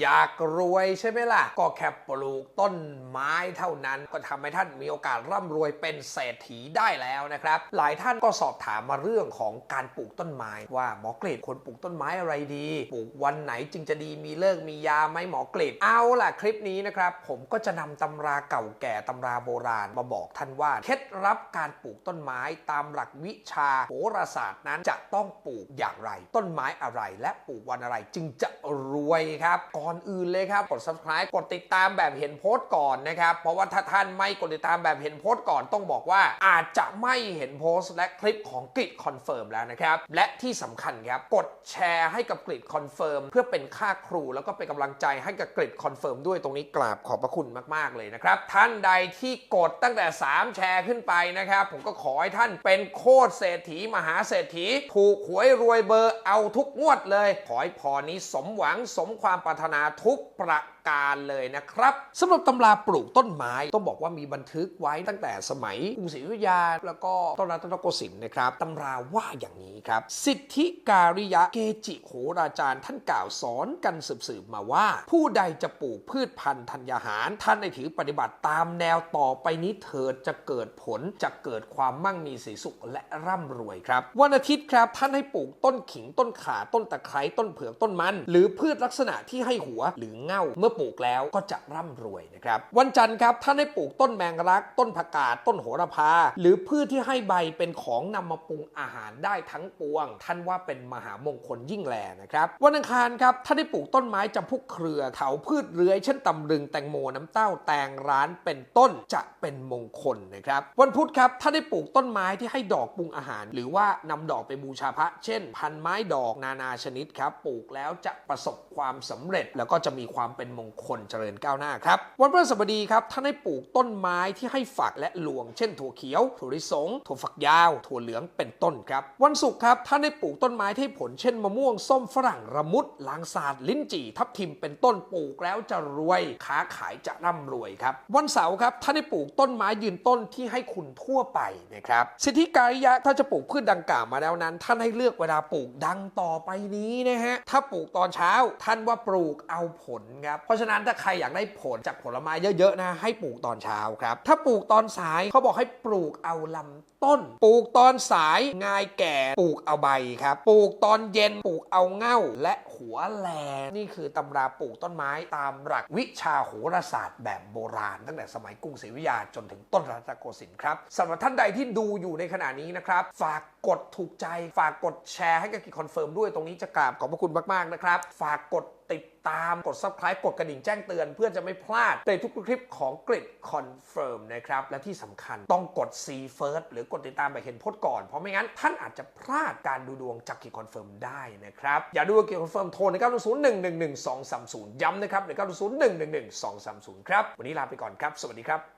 อยากรวยใช่ไหมล่ะ ก็แค่ปลูกต้นไม้เท่านั้น ก็ทำให้ท่านมีโอกาสร่ำรวยเป็นเศรษฐีได้แล้วนะครับ หลายท่านก็สอบถามมาเรื่องของการปลูกต้นไม้ว่าหมอกรีดควรปลูกต้นไม้อะไรดี ปลูกวันไหนจึงจะดีมีเลิกมียาไหมหมอกรีดเอาล่ะคลิปนี้นะครับ ผมก็จะนำตำราเก่าแก่ตำราโบราณมาบอกท่านว่าเคล็ดลับการปลูกต้นไม้ตามหลักวิชาโหราศาสตร์นั้นจะต้องปลูกอย่างไร ต้นไม้อะไรและปลูกวันอะไรจึงจะรวยครับก่อนอนอื่นเลยครับ กด subscribe กดติดตามแบบเห็นโพสต์ก่อนนะครับ เพราะว่าถ้าท่านไม่กดติดตามแบบเห็นโพสต์ก่อนต้องบอกว่า อาจจะไม่เห็นโพสต์และคลิปของกริดคอนเฟิร์มแล้วนะครับ และที่สำคัญครับ กดแชร์ให้กับกริดคอนเฟิร์มเพื่อเป็นค่าครูแล้วก็เป็นกำลังใจให้กับกริดคอนเฟิร์มด้วยตรงนี้กราบขอบพระคุณมาก ๆ เลยนะครับ ท่านใดที่กดตั้งแต่ 3 แชร์ขึ้นไปนะครับ ผมก็ขอให้ท่านเป็นโคตรเศรษฐีมหาเศรษฐีถูกหวยรวยเบอร์เอาทุกงวดเลย ขอให้พรนี้สมหวังสมความปรารถนาทุกประการเลยนะครับสำหรับตำราปลูกต้นไม้ต้องบอกว่ามีบันทึกไว้ตั้งแต่สมัยกรุงศรีอยุธยา แล้วก็ต้นรัตนโกสินทร์นะครับตำราว่าอย่างนี้ครับ สิทธิการิยะเกจิโหราจารย์ท่านกล่าวสอนกันสืบๆมาว่า ผู้ใดจะปลูกพืชพันธุ์ธัญญาหาร ท่านได้ถือปฏิบัติตามแนวต่อไปนี้เถิดจะเกิดผลจะเกิดความมั่งมีสีสุขและร่ำรวยครับ วันอาทิตย์ครับท่านให้ปลูกต้นขิงต้นข่าต้นตะไคร้ต้นเผือกต้นมัน หรือพืชลักษณะที่ให้หัวหรือเง่าเมื่อปลูกแล้วก็จะร่ำรวยนะครับวันจันทร์ครับท่านให้ปลูกต้นแมงลัก ต้นผักกาดต้นโหระพา หรือพืชที่ให้ใบเป็นของนำมาปรุงอาหารได้ทั้งปวง ท่านว่าเป็นมหามงคลยิ่งแลนะครับวันอังคารครับท่านได้ปลูกต้นไม้จำพวกเครือเถาพืชเลื้อยเช่นตำลึงแตงโมน้ำเต้าแตงร้านเป็นต้นจะเป็นมงคลนะครับวันพุธครับท่านได้ปลูกต้นไม้ที่ให้ดอกปรุงอาหาร หรือว่านำดอกไปบูชาพระ เช่น พันไม้ดอกนานาชนิดครับปลูกแล้วจะประสบความสำเร็จแล้วก็จะมีความเป็นมงคลเจริญก้าวหน้าครับวันพฤหัสบดีครับท่านให้ปลูกต้นไม้ที่ให้ฝักและหลวง เช่นถั่วเขียวถั่วลิสงถั่วฝักยาว ถั่วเหลืองเป็นต้นครับ วันศุกร์ครับท่านได้ปลูกต้นไม้ที่ผลเช่นมะม่วงส้มฝรั่งระมุดลางสาดลิ้นจี่ทับทิมเป็นต้นปลูกแล้วจะรวยค้าขายจะร่ำรวยครับ วันเสาร์ครับท่านได้ปลูกต้นไม้ยืนต้นที่ให้คุณทั่วไปนะครับสิทธิการิยะถ้าจะปลูกพืชดังกล่าวมาแล้วนั้น ท่านให้เลือกเวลาปลูกดังต่อไปนี้นะฮะถ้าปลูกตอนเช้าท่านว่าปลูกเอาผลครับ เพราะฉะนั้นถ้าใครอยากได้ผลจากผลไม้เยอะๆนะให้ปลูกตอนเช้าครับ ถ้าปลูกตอนสายเขาบอกให้ปลูกเอาลำต้น ปลูกตอนสายง่ายแก่ปลูกเอาใบครับ ปลูกตอนเย็นปลูกเอาเง่าและหัวแลนี่คือตำราปลูกต้นไม้ตามหลักวิชาโหราศาสตร์แบบโบราณ ตั้งแต่สมัยกรุงศรีอยุธยาจนถึงต้นรัตนโกสินทร์ครับสำหรับท่านใดที่ดูอยู่ในขณะนี้นะครับ ฝากกดถูกใจ ฝากกดแชร์ให้กับกิจคอนเฟิร์มด้วยตรงนี้จะกราบขอบพระคุณมากๆนะครับ ฝากกด ติดตามกด subscribe กดกระดิ่งแจ้งเตือน เพื่อจะไม่พลาดในทุกคลิปของกริดคอนเฟิร์มนะครับ และที่สำคัญต้องกด see first หรือกดติดตามแบบเห็นโพสต์ก่อน เพราะไม่งั้นท่านอาจจะพลาดการดูดวงจากกิจคอนเฟิร์มได้นะครับ อย่าดูกิจคอนเฟิร์มโทรนะครับ0 1 1 1 2 3 0 ย้ำนะครับ1 0 1 1 1 2 3 0 ครับ วันนี้ลาไปก่อนครับ สวัสดีครับ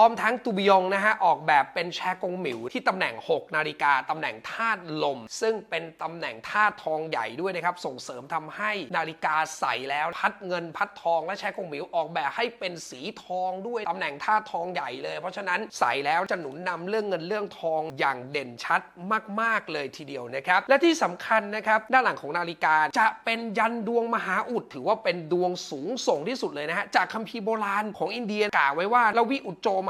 ร้อมทั้งตูบิยงนะฮะออกแบบเป็นแชกงหมิวที่ตำแหน่ง 6 นาฬิกาตำแหน่งธาตุลม ซึ่งเป็นตำแหน่งธาตุทองใหญ่ด้วยนะครับ ส่งเสริมทำให้นาฬิกาใสแล้วพัดเงินพัดทองและแชกงหมิวออกแบบให้เป็นสีทองด้วยตำแหน่งธาตุทองใหญ่เลย เพราะฉะนั้นใสแล้วจะหนุนนำเรื่องเงินเรื่องทองอย่างเด่นชัดมาก ๆ เลยทีเดียวนะครับ และที่สำคัญนะครับด้านหลังของนาฬิกาจะเป็นยันดวงมหาอุดถือว่าเป็นดวงสูงส่งที่สุดเลยนะฮะจากคัมภีร์โบราณของอินเดียกล่าวไว้ว่าลวิอุจโจม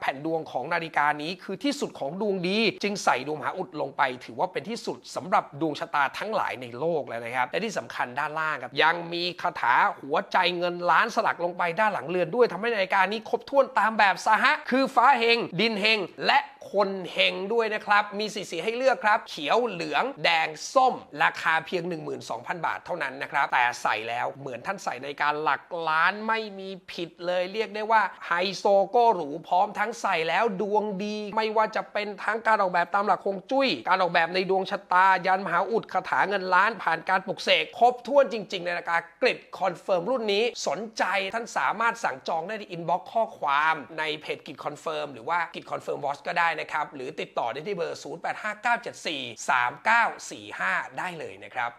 แผ่นดวงของนาฬิกานี้คือที่สุดของดวงดี จึงใส่ดวงมหาอุดลงไป ถือว่าเป็นที่สุดสำหรับดวงชะตาทั้งหลายในโลกเลยนะครับ และที่สำคัญด้านล่างครับยังมีคาถาหัวใจเงินล้านสลักลงไปด้านหลังเรือนด้วยทำให้นาฬิกานี้ครบถ้วนตามแบบสหะคือฟ้าเฮงดินเฮงและคนเฮงด้วยนะครับ มีสีสีให้เลือกครับ เขียวเหลืองแดงส้ม ราคาเพียง 12,000 บาทเท่านั้นนะครับ แต่ใส่แล้วเหมือนท่านใส่ในการหลักล้านไม่มีผิดเลย เรียกได้ว่าไฮโซโก็หรูพร้อมทั้งใส่แล้วดวงดี ไม่ว่าจะเป็นทั้งการออกแบบตามหลักคงจุ้ย การออกแบบในดวงชะตา ยันมหาอุดคาถาเงินล้านผ่านการปลุกเสกครบถ้วนจริง ๆ ในราคากริดคอนเฟิร์มรุ่นนี้สนใจท่านสามารถสั่งจองได้ในอินบ็อกซ์ข้อความในเพจกิจคอนเฟิร์มหรือว่ากิจคอนเฟิร์มวอชก็ได้นะครับ หรือติดต่อได้ที่เบอร์ 0859743945 ได้เลยนะครับ